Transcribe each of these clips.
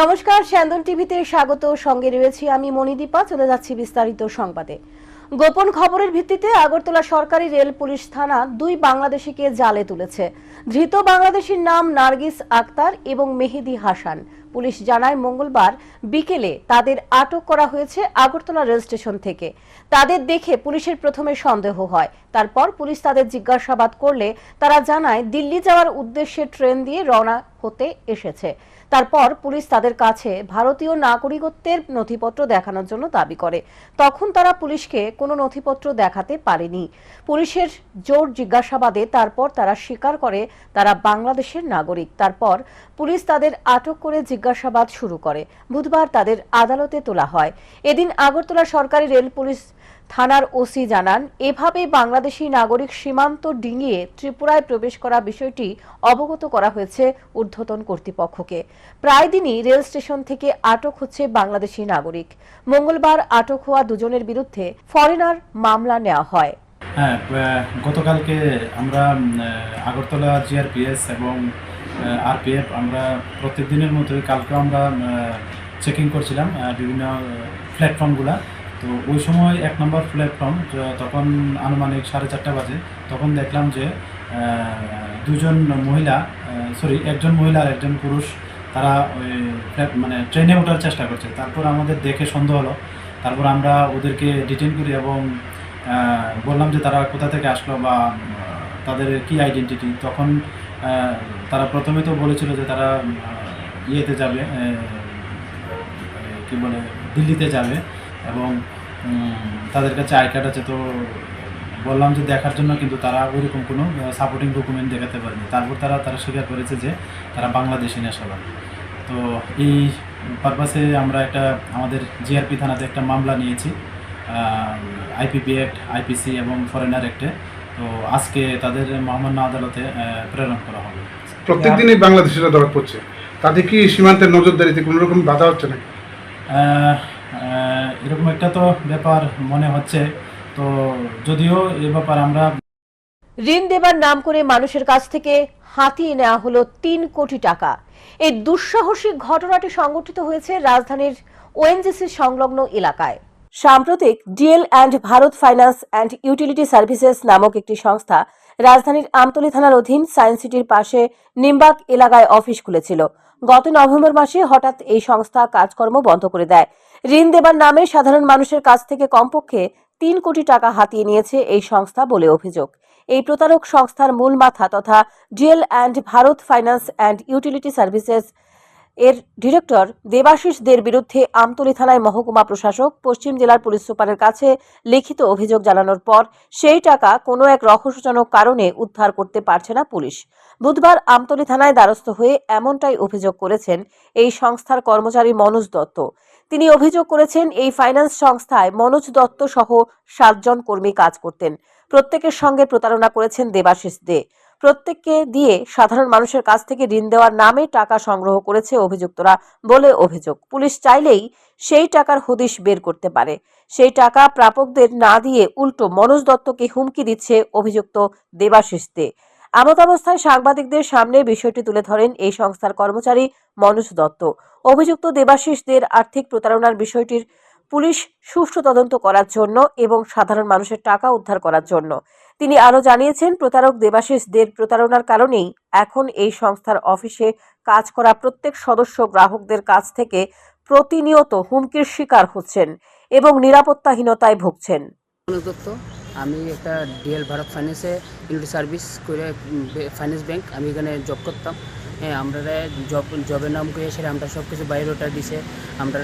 নমস্কার স্যান্দন টিভিতে স্বাগত। সঙ্গে রয়েছি আমি মণিদীপা, চলে যাচ্ছি বিস্তারিত সংবাদে। গোপন খবরের ভিত্তিতে আগরতলা সরকারি রেল পুলিশ থানা দুই বাংলাদেশিকে জালে তুলেছে। ধৃত বাংলাদেশির নাম নার্গিস আক্তার এবং মেহেদি হাসান। পুলিশ জানায় মঙ্গলবার বিকেলে তাদের আটক করা হয়েছে আগরতলা রেল স্টেশন থেকে। তাদের দেখে পুলিশের প্রথমে সন্দেহ হয়। তারপর পুলিশ তাদের জিজ্ঞাসাবাদ করলে তারা জানায়, দিল্লি যাওয়ার উদ্দেশ্যে ট্রেন দিয়ে রওনা হতে এসেছে। তারপর পুলিশ তাদের কাছে ভারতীয় নাগরিকত্বের নথিপত্র দেখানোর জন্য দাবি করে। তখন তারা পুলিশকে কোনো নথিপত্র দেখাতে পারেনি। পুলিশের জোর জিজ্ঞাসাবাদে তারপর তারা স্বীকার করে তারা বাংলাদেশের নাগরিক। তারপর পুলিশ তাদের আটক করে জিজ্ঞাসাবাদ শুরু করে। বুধবার তাদের আদালতে তোলা হয়। এদিন আগরতলা সরকারি রেল পুলিশ থানার ওসি জানান এভাবে বাংলাদেশি নাগরিক সীমান্ত ডিঙিয়ে ত্রিপুরায় প্রবেশ করা বিষয়টি অবগত করা হয়েছে ঊর্ধ্বতন কর্তৃপক্ষকে। প্রায় দিনই রেল স্টেশন থেকে আটক হচ্ছে বাংলাদেশি নাগরিক। মঙ্গলবার আটক হওয়া দুজনের বিরুদ্ধে ফরেনার মামলা নেওয়া হয়। হ্যাঁ গতকালকে আমরা আগরতলা জিআরপিএস এবং আরপিএফ আমরা প্রত্যেক দিনের মতোই কালকেও আমরা চেকিং করছিলাম বিভিন্ন প্ল্যাটফর্মগুলা তো ওই সময় এক নম্বর প্ল্যাটফর্ম তখন আনুমানিক সাড়ে চারটা বাজে তখন দেখলাম যে দুজন মহিলা সরি একজন মহিলা আর একজন পুরুষ তারা ওই মানে ট্রেনে ওঠার চেষ্টা করছে। তারপর আমাদের দেখে সন্দেহ হলো। তারপর আমরা ওদেরকে ডিটেন করি এবং বললাম যে তারা কোথা থেকে আসলো বা তাদের কি আইডেন্টিটি তখন তারা প্রথমে তো বলেছিল যে তারা ইয়েতে যাবে আহ, কি বলে দিল্লিতে যাবে। এবং তাদের কাছে আই কার্ড আছে তো বললাম যে দেখার জন্য কিন্তু তারা ওইরকম কোনো সাপোর্টিং ডকুমেন্ট দেখাতে পারেনি। তারপর তারা তারা স্বীকার করেছে যে তারা বাংলাদেশি নেশাবাদ তো এই পারপাসে আমরা একটা আমাদের জিআরপি থানাতে একটা মামলা নিয়েছি আইপিপি অ্যাক্ট আইপিসি এবং ফরেনার অ্যাক্টে তো আজকে তাদের মহামান্য আদালতে প্রেরণ করা হবে। প্রত্যেক দিনই বাংলাদেশিরা ধরা পড়ছে। তাতে কি সীমান্তের নজরদারিতে কোনো রকম বাধা হচ্ছে না এরকম একটা তো ব্যাপার মনে হচ্ছে। তো যদিও এ ব্যাপার আমরা ঋণ দেবার নাম করে মানুষের কাছ থেকে হাতিয়ে নেওয়া হলো তিন কোটি টাকা। এই দুঃসাহসিক ঘটনাটি সংঘটিত হয়েছে রাজধানীর ওএনজিসি সংলগ্ন এলাকায়। সাম্প্রতিক DL and Bharat finance and utility services নামক একটি সংস্থা রাজধানীর আমতলী থানার অধীন সায়েন্স সিটির পাশে নিম্বাক এলাকায় অফিস খুলেছিল। গত নভেম্বর মাসে হঠাৎ এই সংস্থা কাজকর্ম বন্ধ করে দেয়। ঋণ দেবার নামে সাধারণ মানুষের কাছ থেকে কমপক্ষে তিন কোটি টাকা হাতিয়ে নিয়েছে এই সংস্থা বলে অভিযোগ। এই প্রতারক সংস্থার মূল মাথা তথা DL and Bharat finance and utility services এর ডিরেক্টর দেবাশিস দের বিরুদ্ধে আমতলী থানায় মহকুমা প্রশাসক, পশ্চিম জেলার পুলিশ সুপারের কাছে লিখিত অভিযোগ জানানোর পর সেই টাকা কোনো এক রহস্যজনক কারণে উদ্ধার করতে পারছে না পুলিশ। বুধবার আমতলী থানায় দ্বারস্থ হয়ে এমনটাই অভিযোগ করেছেন এই সংস্থার কর্মচারী মনোজ দত্ত। তিনি অভিযোগ করেছেন, এই ফাইন্যান্স সংস্থায় মনোজ দত্ত সহ সাতজন কর্মী কাজ করতেন। প্রত্যেকের সঙ্গে প্রতারণা করেছেন দেবাশিস দে। প্রত্যেককে দিয়ে সাধারণ মানুষের কাছ থেকে ঋণ দেওয়ার নামে টাকা সংগ্রহ করেছে অভিযুক্তরা বলে অভিযোগ। পুলিশ চাইলেই সেই টাকার হদিশ বের করতে পারে। সেই টাকা প্রাপকদের না দিয়ে উল্টো মনোজ দত্তকে হুমকি দিচ্ছে অভিযুক্ত দেবাশিস দে। এমতাবস্থায় সাংবাদিকদের সামনে বিষয়টি তুলে ধরেন এই সংস্থার কর্মচারী মনোজ দত্ত। অভিযুক্ত দেবাশিসদের আর্থিক প্রতারণার বিষয়টির পুলিশ সুষ্ঠু তদন্ত করার জন্য এবং সাধারণ মানুষের টাকা উদ্ধার করার জন্য। তিনি আরও জানিয়েছেন, প্রতারক দেবাশিসদের প্রতারণার কারণেই এখন এই সংস্থার অফিসে কাজ করা প্রত্যেক সদস্য গ্রাহকদের কাছ থেকে প্রতিনিয়ত হুমকির শিকার হচ্ছেন এবং নিরাপত্তাহীনতায় ভুগছেন। আমি একটা ডিএল ভারত ফাইন্যান্সে ইউনিটি সার্ভিস করে ফাইন্যান্স ব্যাংক আমি এখানে জব করতাম। হ্যাঁ আমরা জব জবের নাম করে সেটা আমরা সব কিছু বায়োডাটা দিছে আমরা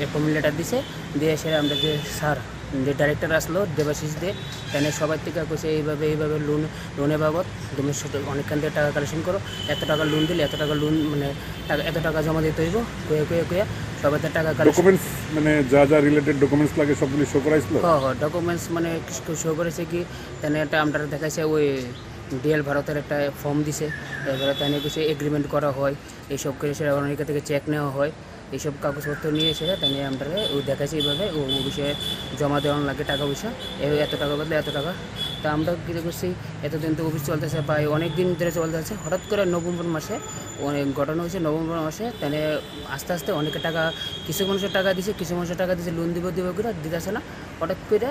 অ্যাপয়েন্টমেন্ট লেটার দিছে দিয়ে সেটা আমরা যে স্যার যে ডাইরেক্টর আসলো দেবাশিস দে তাহলে সবার থেকে কইছে এইভাবে এইভাবে লোন লোনের বাবদ তুমি অনেকখান থেকে টাকা কালেকশন করো এত টাকা লোন দিলে এত টাকা লোন মানে টাকা এত টাকা জমা দিতে হইব কয়ে কয়ে কয়ে সবার টাকা ডকুমেন্টস মানে যা যা রিলেটেড ডকুমেন্টস লাগে সবগুলি শো করাইছিল? হ্যাঁ হ্যাঁ ডকুমেন্টস মানে শো করেছে কি তাহলে একটা আমরা দেখাইছে ওই ডিএল ভারতের একটা ফর্ম দিছে। এবারে তাই কিছু এগ্রিমেন্ট করা হয়। এইসব করে সেটা অনেক থেকে চেক নেওয়া হয়। এইসব কাগজপত্র নিয়ে এসে তাই আমরা ও দেখাইছে এইভাবে। ও বিষয়ে জমা দেওয়ানো লাগে টাকা পয়সা। এত টাকা বদলে এত টাকা। তা আমরা কী করছি, এতদিন তো অফিস চলতেছে, প্রায় অনেক দিন ধরে চলতেছে হঠাৎ করে নভেম্বর মাসে, অনেক ঘটনা হয়েছে নভেম্বর মাসে। তাহলে আস্তে আস্তে অনেকে টাকা, কিছু মানুষের টাকা দিছে, কিছু মানুষের টাকা দিছে লোন দিব দিব করে দিতেছে না। হঠাৎ করে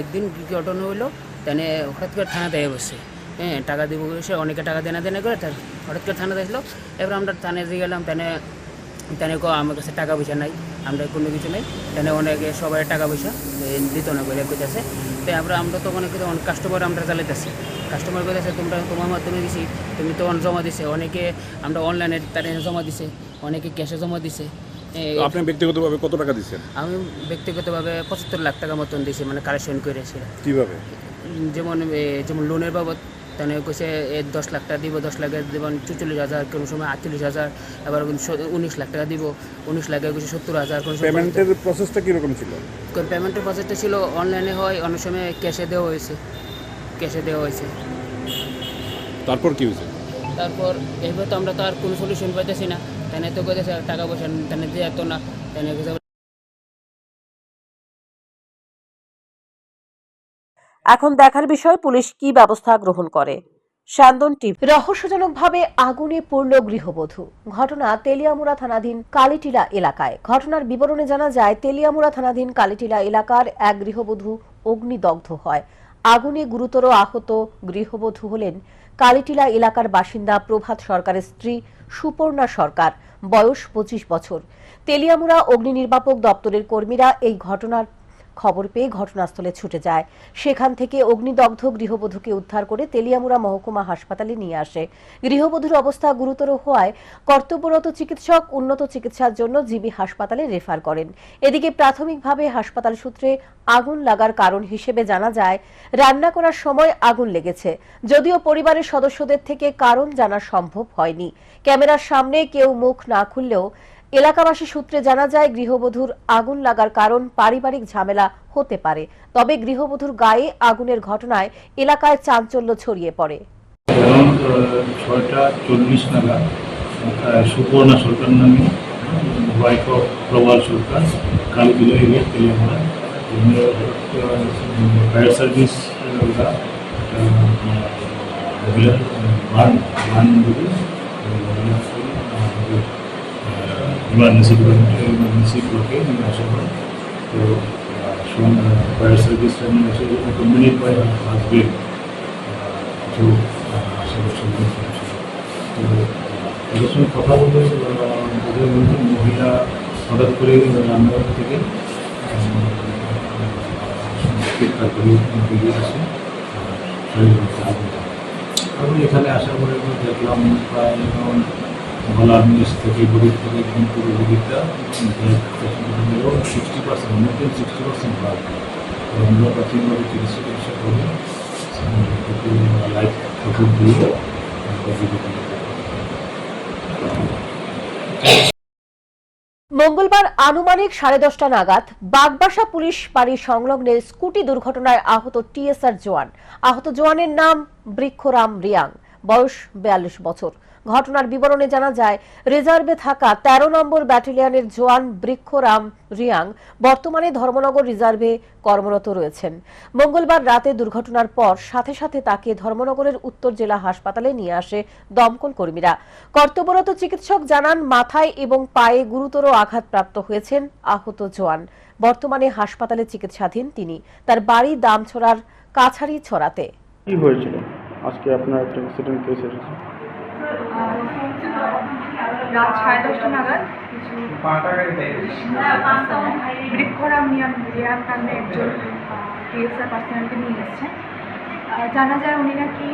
একদিন ঘটনা হইল তাহলে হঠাৎ করে থানা দেয় বসে হ্যাঁ টাকা দিব সে অনেকে টাকা দেনা দেনা করে তার হঠাৎ করে থানা দেখল এবার আমরা থানায় দিয়ে গেলাম তাহলে তাহলে কো আমার কাছে টাকা পয়সা নাই আমরা কোনো কিছু নেই। তাহলে অনেকে সবাই টাকা পয়সা দিত না বলে কইতেছে। তাই আমরা আমরা তো অনেক অনেক কাস্টমার আমরা চালাইতেছি। কাস্টমার কইতেছে তোমরা তোমার মাধ্যমে দিছি তুমি তো অন জমা দিছে। অনেকে আমরা অনলাইনে তাদের জমা দিছে অনেকে ক্যাশে জমা দিছে। আপনি ব্যক্তিগতভাবে কত টাকা দিচ্ছেন আমি ব্যক্তিগতভাবে পঁচাত্তর লাখ টাকা মতন দিছি মানে কালেকশন করেছি কীভাবে? যেমন যেমন লোনের বাবদ তাহলে কইছে দশ লাখ টাকা দিব দশ লাখে দেবেন চুচল্লিশ হাজার কোনো সময় আটচল্লিশ হাজার আবার উনিশ লাখ টাকা দিব উনিশ লাখে কইছে সত্তর হাজার কোনো পেমেন্টের প্রসেসটা কীরকম ছিল? পেমেন্টের প্রসেসটা ছিল অনলাইনে হয় অনেক সময় ক্যাশে দেওয়া হয়েছে ক্যাশে দেওয়া হয়েছে। তারপর কি হয়েছে? তারপর এইভাবে তো আমরা তো আর কোনো সলিউশন পাইতেছি না। তাই তো কইতেছে টাকা পয়সা তাই দিয়ে তো না। তাই এখন দেখার বিষয়, পুলিশ কি ব্যবস্থা গ্রহণ করে? স্যান্দন টিভি। রহস্যজনকভাবে আগুনে পূর্ণ গৃহবধূ। ঘটনা তেলিয়ামুড়া থানাধীন কালিটিলা এলাকায়। ঘটনার বিবরণে জানা যায়, তেলিয়ামুড়া থানাধীন কালিটিলা এলাকার এক গৃহবধূ অগ্নিদগ্ধ হয়। আগুনে গুরুতর আহত গৃহবধূ হলেন কালিটিলা এলাকার বাসিন্দা প্রভাত সরকারের স্ত্রী সুপর্ণা সরকার, বয়স পঁচিশ বছর। তেলিয়ামুড়া অগ্নি নির্বাপক দপ্তরের কর্মীরা এই ঘটনার খবর পেয়ে ঘটনাস্থলে ছুটে যায়। সেখান থেকে অগ্নিদগ্ধ গৃহবধূকে উদ্ধার করে তেলিয়ামুড়া মহকুমা হাসপাতালে নিয়ে আসে। গৃহবধূর অবস্থা গুরুতর হওয়ায় কর্তব্যরত চিকিৎসক উন্নত চিকিৎসার জন্য জিবি হাসপাতালে রেফার করেন। এদিকে প্রাথমিকভাবে হাসপাতাল সূত্রে আগুন লাগার কারণ হিসেবে জানা যায়, রান্না করার সময় আগুন লেগেছে। যদিও পরিবারের সদস্যদের থেকে কারণ জানা সম্ভব হয়নি। ক্যামেরার সামনে কেউ মুখ না খুললেও এলাকাবাসী সূত্রে জানা যায়, গৃহবধূর আগুন লাগার কারণ পারিবারিক ঝামেলা হতে পারে। তবে গৃহবধূর গায়ে আগুনের ঘটনায় এলাকায় চাঞ্চল্য ছড়িয়ে পড়ে। সার্ভিস ইমার্জেন্সি ইমার্জেন্সি ব্লকে নিয়ে আসা হয় তো ফায়ার সার্ভিসটা নিয়ে এসে কম্বিনেড বাই হাজবেন্ড কিছু আশেপাশে তো এদের সঙ্গে কথা বলে গেল মহিলা হঠাৎ করে রান্নাঘর থেকে তারপরে বেরিয়ে আসে শরীর আমি এখানে আসার পরে দেখলাম প্রায় মঙ্গলবার আনুমানিক সাড়ে দশটা নাগাদ বাগবাসা পুলিশ বাড়ি সংলগ্নের স্কুটি দুর্ঘটনায় আহত টিএসআর জওয়ান। আহত জওয়ানের নাম বৃক্ষরাম রিয়াং। বয়স বিয়াল্লিশ বছর। ঘটনার বিবরণে জানা যায়, রিজার্ভে থাকা ১৩ নম্বর ব্যাটালিয়নের জোয়ান বৃক্ষরাম রিয়াং বর্তমানে ধর্মনগর রিজার্ভে কর্মরত রয়েছেন। মঙ্গলবার রাতে দুর্ঘটনার পর সাথে সাথে তাকে ধর্মনগরের উত্তর জেলা হাসপাতালে নিয়ে আসে দমকল কর্মীরা। কর্তব্যরত চিকিৎসক জানান, মাথায় এবং পায়ে গুরুতর আঘাতপ্রাপ্ত হয়েছেন আহত জোয়ান। বর্তমানে হাসপাতালে চিকিৎসাধীন তিনি। তার বাড়ি দামছড়ার কাছারি ছড়াতে। কি হয়েছিল? আজকে আপনার একটা কেস এসেছে। রাত সাড়ে দশটা নাগাদ কিছু বৃক্ষরাম নিয়াম রিয়ার নামে একজন টিএসআর পার্সোনালকে নিয়ে এসেছেন জানা যায় উনি নাকি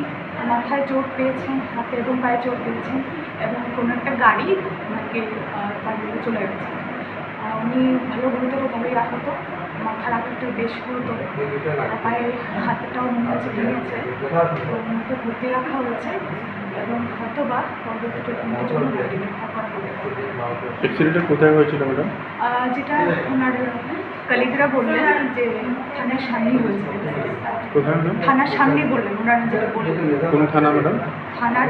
মাথায় চোট পেয়েছেন, হাতে এবং পায়ে চোট পেয়েছেন এবং কোনো একটা গাড়ি ওনাকে তার দিকে চলে গেছে। উনি ভালো গুরুতরভাবেই আহত। মাথার আঘাতটা বেশ গুরুতর। পায়ে হাতটাও মনে হচ্ছে ভেঙেছে। তো ওনাকে ভর্তি রাখা হয়েছে। এবং হয়তো বা পরবর্তী ট্রিটমেন্টের জন্য ভর্তি রাখা করা হবে অ্যাক্সিডেন্টটা কোথায় হয়েছিল ম্যাডাম যেটা ওনার কলিগরা বললেন যে থানার সামনেই হয়েছে কোথায় ম্যাডাম থানার সামনে বললেন ওনারা যেটা বললেন। কোন থানা ম্যাডাম থানার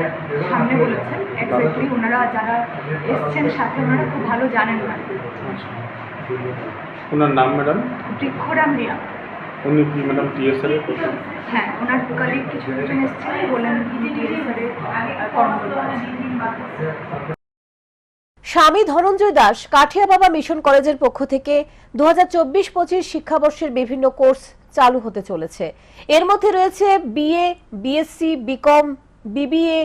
সামনে বলেছেন এক্স্যাক্টলি ওনারা যারা এসছেন সাথে ওনারা খুব ভালো জানেন না। ওনার নাম ম্যাডাম বৃক্ষরাম রিয়া উনি কি ম্যাডাম টিএসআরের প্রধান হ্যাঁ ওনার কলিগ কিছু একজন এসেছেন বললেন টিএসআরের কর্মরত আছেন। স্বামী ধনঞ্জয় দাস কাঠিয়া বাবা মিশন কলেজের পক্ষ থেকে দু হাজার চব্বিশ পঁচিশ শিক্ষাবর্ষের বিভিন্ন কোর্স চালু হতে চলেছে। এর মধ্যে রয়েছে BA BSc BCom BBA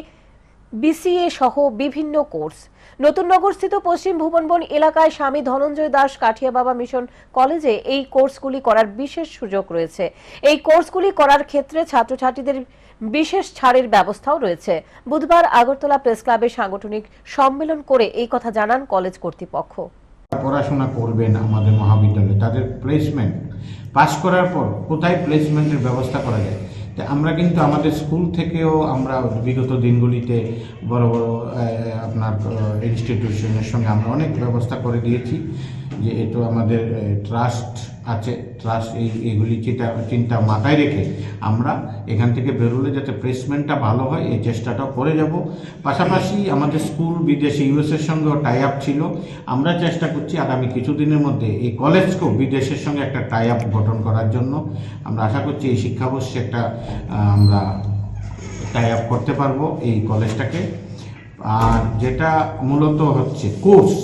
BCA সহ বিভিন্ন কোর্স। নতুন নগরস্থিত পশ্চিম ভুবনবন এলাকায় স্বামী ধনঞ্জয় দাস কাঠিয়া বাবা মিশন কলেজে এই কোর্সগুলি করার বিশেষ সুযোগ রয়েছে। এই কোর্সগুলি করার ক্ষেত্রে ছাত্রছাত্রীদের বিশেষ ছাড়ের ব্যবস্থাও রয়েছে। বুধবার আগরতলা প্রেস ক্লাবে সাংগঠনিক সম্মেলন করে এই কথা জানান কলেজ কর্তৃপক্ষ। পড়াশোনা করবেন আমাদের মহাবিদ্যালয়ে, তাদের প্লেসমেন্ট পাশ করার পর কোথায় প্লেসমেন্টের ব্যবস্থা করা যায়? আমরা কিন্তু আমাদের স্কুল থেকেও আমরা বিগত দিনগুলিতে বড় বড় আপনার ইনস্টিটিউশনের সঙ্গে আমরা অনেক ব্যবস্থা করে দিয়েছি যে এটা আমাদের ট্রাস্ট আছে। ট্রাস্ট এই এগুলি চিন্তা চিন্তা মাথায় রেখে আমরা এখান থেকে বেরোলে যাতে প্লেসমেন্টটা ভালো হয়, এই চেষ্টাটাও করে যাব। পাশাপাশি আমাদের স্কুল, বিদেশে, ইউএসের সঙ্গেও টাই আপ ছিল। আমরা চেষ্টা করছি আগামী কিছুদিনের মধ্যে এই কলেজকেও বিদেশের সঙ্গে একটা টাই আপ গঠন করার জন্য। আমরা আশা করছি এই শিক্ষাবর্ষে একটা আমরা টাই আপ করতে পারব এই কলেজটাকে। আর যেটা মূলত হচ্ছে কোর্স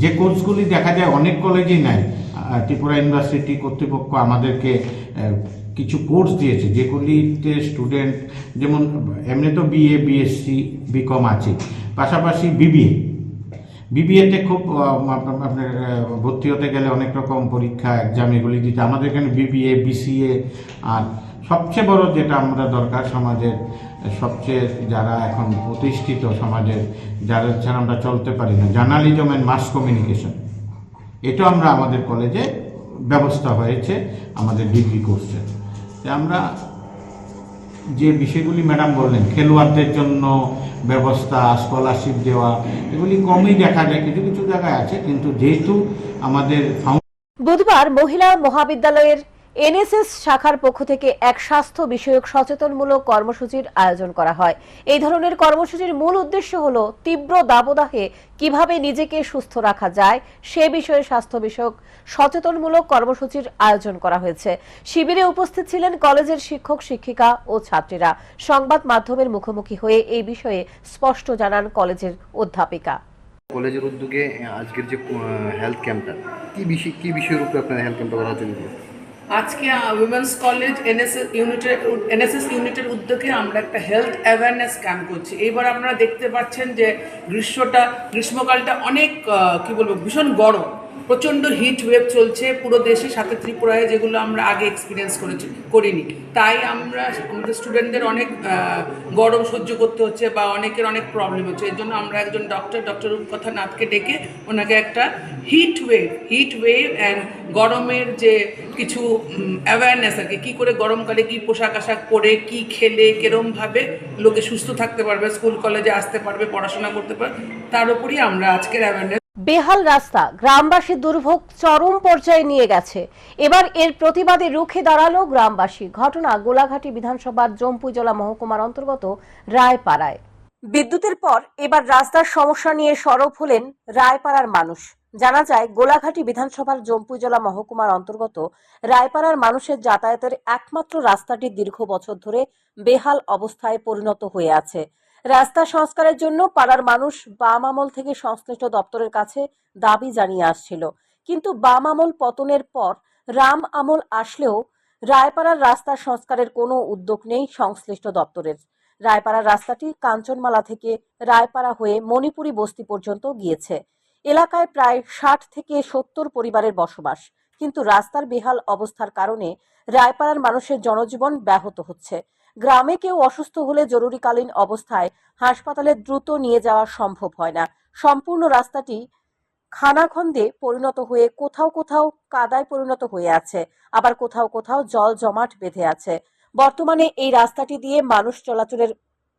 যে কোর্সগুলি দেখা যায় অনেক কলেজেই নাই ত্রিপুরা ইউনিভার্সিটি কর্তৃপক্ষ আমাদেরকে কিছু কোর্স দিয়েছে যেগুলিতে স্টুডেন্ট, যেমন এমনি তো বিএ বিএসসি বিকম আছে, পাশাপাশি বিবিএ বিবিএতে খুব আপনার ভর্তি হতে গেলে অনেক রকম পরীক্ষা এক্সাম এগুলি দিতে। আমাদের এখানে বিবিএ বিসিএ আর সবচেয়ে বড় যেটা আমরা দরকার সমাজের সবচেয়ে যারা এখন প্রতিষ্ঠিত সমাজের যারা ছাড়া আমরা চলতে পারি না, জার্নালিজম অ্যান্ড মাস কমিউনিকেশন এটা আমরা আমাদের কলেজে ব্যবস্থা হয়েছে, আমাদের ডিগ্রি কোর্সে আমরা যে বিষয়গুলি ম্যাডাম বললেন, খেলোয়াড়দের জন্য ব্যবস্থা স্কলারশিপ দেওয়া, এগুলি কমই দেখা যায়, কিছু কিছু জায়গায় আছে, কিন্তু যেহেতু আমাদের বুধবার মহিলা মহাবিদ্যালয়ের এনএসএস শাখার পক্ষ থেকে এক স্বাস্থ্য বিষয়ক সচেতনমূলক কর্মসূচির আয়োজন করা হয়। এই ধরনের কর্মসূচির মূল উদ্দেশ্য হল তীব্র দাবদাহে কীভাবে নিজেকে সুস্থ রাখা যায়, সে বিষয়ে স্বাস্থ্য বিষয়ক সচেতনমূলক কর্মসূচির আয়োজন করা হয়েছে। শিবিরে উপস্থিত ছিলেন কলেজের শিক্ষক, শিক্ষিকা ও ছাত্রীরা। সংবাদ মাধ্যমের মুখোমুখি হয়ে এই বিষয়ে স্পষ্ট জানান কলেজের অধ্যাপিকা। কলেজের উদ্যোগে আজকের যে হেলথ ক্যাম্পটা কি বিষয়, কি বিষয়ের উপরে আপনারা হেলথ ক্যাম্পটা করার জন্য আজকে উইমেন্স কলেজ এনএসএস ইউনিটের এনএসএস ইউনিটের উদ্যোগে আমরা একটা হেলথ অ্যাওয়ারনেস ক্যাম্প করছি। এইবার আপনারা দেখতে পাচ্ছেন যে গ্রীষ্মটা, গ্রীষ্মকালটা অনেক কি বলব, ভীষণ গরম। প্রচণ্ড হিট ওয়েভ চলছে পুরো দেশে, সাথে ত্রিপুরায়, যেগুলো আমরা আগে এক্সপিরিয়েন্স করেছি, করিনি। তাই আমরা, আমাদের স্টুডেন্টদের অনেক গরম সহ্য করতে হচ্ছে বা অনেকের অনেক প্রবলেম হচ্ছে। এর জন্য আমরা একজন ডক্টর ডক্টর রূপকথা নাথকে ডেকে ওনাকে একটা heat wave heat wave and গরমের যে কিছু অ্যাওয়ারনেস আর কি, কী করে গরমকালে কী পোশাক আশাক পরে, কী খেলে কেরমভাবে লোকে সুস্থ থাকতে পারবে স্কুল কলেজে আসতে পারবে, পড়াশোনা করতে পারবে, তার উপরই আমরা আজকের অ্যাওয়ারনেস বেহাল রাস্তা, গ্রামবাসী দুর্ভোগ চরম পর্যায়ে নিয়ে গেছে। এবার এর প্রতিবাদে রুখে দাঁড়াল গ্রামবাসী। ঘটনা গোলাঘাটি বিধানসভার জম্পুজলা মহকুমার অন্তর্গত রায়পাড়ায়। বিদ্যুতের পর এবার রাস্তার সমস্যা নিয়ে সরব হলেন রায়পাড়ার মানুষ। জানা যায়, গোলাঘাটি বিধানসভার জম্পুজলা মহকুমার অন্তর্গত রায়পাড়ার মানুষের যাতায়াতের একমাত্র রাস্তাটি দীর্ঘ বছর ধরে বেহাল অবস্থায় পরিণত হয়ে আছে। রাস্তা সংস্কারের জন্য পাড়ার মানুষ বাম আমল থেকে সংশ্লিষ্ট দপ্তরের কাছে দাবি জানিয়ে আসছিল। কিন্তু বাম আমল পতনের পর রাম আমল আসলেও রায়পাড়ার রাস্তা সংস্কারের কোনো উদ্যোগ নেই সংশ্লিষ্ট দপ্তরের। রায়পাড়ার রাস্তাটি কাঞ্চনমালা থেকে রায়পাড়া হয়ে মণিপুরি বস্তি পর্যন্ত গিয়েছে। এলাকায় প্রায় ষাট থেকে সত্তর পরিবারের বসবাস। কিন্তু রাস্তার বেহাল অবস্থার কারণে রায়পাড়ার মানুষের জনজীবন ব্যাহত হচ্ছে। গ্রামে কেউ অসুস্থ হলে জরুরিকালীন অবস্থায় হাসপাতালে দ্রুত নিয়ে যাওয়া সম্ভব হয় না। সম্পূর্ণ রাস্তাটি খানাখন্দে পরিণত হয়ে কোথাও কোথাও কাদায় পরিণত হয়ে আছে, আবার কোথাও কোথাও জল জমাট বেঁধে আছে। বর্তমানে এই রাস্তাটি দিয়ে মানুষ চলাচলের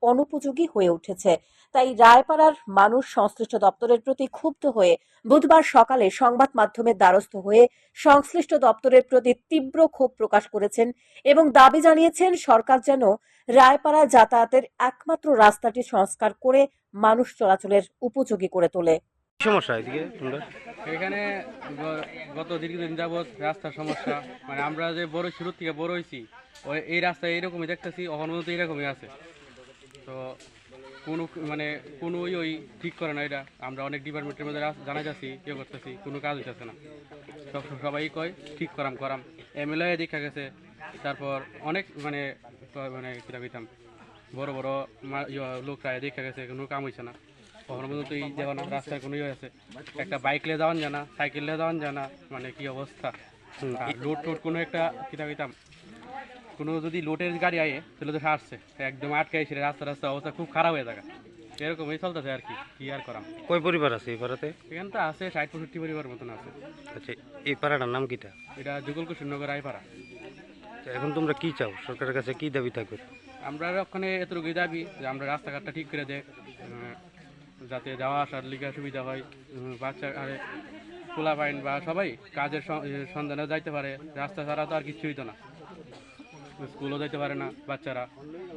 অনুপযোগী হয়ে উঠেছে। তাই রায়পাড়ার মানুষ সংশ্লিষ্ট দপ্তরের প্রতি ক্ষুব্ধ হয়ে বুধবার সকালে সংবাদ মাধ্যমের দ্বারস্থ হয়ে সংশ্লিষ্ট দপ্তরের প্রতি তীব্র ক্ষোভ প্রকাশ করেছেন এবং দাবি জানিয়েছেন সরকার যেন রায়পাড়া যাতায়াতের একমাত্র রাস্তাটি সংস্কার করে মানুষ চলাচলের উপযোগী করে তোলে। সমস্যা এদিকে এখানে গত দীর্ঘদিন যাবৎ রাস্তার সমস্যা। মানে আমরা যে বড় শুরু থেকে বড় হয়েছি এই রাস্তায় এইরকমই দেখতেছি অহন মতো এইরকমই আছে। তো কোনো মানে কোনো ওই ঠিক করে না এটা। আমরা অনেক ডিপার্টমেন্টের মধ্যে জানাই যাচ্ছি ইয়ে করতেছি, কোনো কাজ হইতেছে না। সব সবাই কয়, ঠিক করাম করাম। এমএলএ দেখা গেছে, তারপর অনেক মানে মানে কিতা কইতাম বড় বড় মা- লোকরা দেখা গেছে, কোনো কাম হইছে না। কখনো পর্যন্ত এই যেমন রাস্তায় কোনো ইয়ে আছে, একটা বাইক নিয়ে যাওয়ান জানা সাইকেল নিয়ে যাওয়ান জানা মানে কি অবস্থা? লোড টোড কোনো একটা কিতা কইতাম কোনো যদি লোটের গাড়ি আয়ে তাহলে তো সারছে একদম আটকে এসে রাস্তা রাস্তা অবস্থা খুব খারাপ হয়ে থাকে। এরকমই চলতেছে আর কি কি আর করাম। কয় পরিবার আছে এই পাড়াতে? এখানে তো আছে ষাট পঁয়ষট্টি পরিবার মতন আছে। আচ্ছা এই পাড়াটার নাম কিটা? এটা যুগল কুশিনগর আইপাড়া। তো এখন তোমরা কি চাও? সরকারের কাছে কি দাবি থাকবে? আমরা ওখানে এতটুকুই দাবি যে আমরা রাস্তাঘাটটা ঠিক করে দেয় যাতে যাওয়া আসার লিগা সুবিধা হয়। বাচ্চা আরে খোলা পাইন বা সবাই কাজের সন্ধানে যাইতে পারে। রাস্তা ছাড়া তো আর কিছু হইতো না। স্কুলও যাইতে পারে না বাচ্চারা।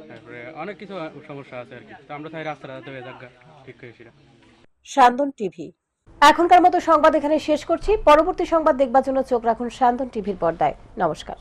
তারপরে অনেক কিছু সমস্যা আছে আর কি। তো আমরা তাই রাস্তা রাস্তা হয়ে যাক ঠিক করে সেটা। সান্দন টিভি। এখনকার মতো সংবাদ এখানে শেষ করছি। পরবর্তী সংবাদ দেখবার জন্য চোখ রাখুন সান্দন টিভির পর্দায়। নমস্কার।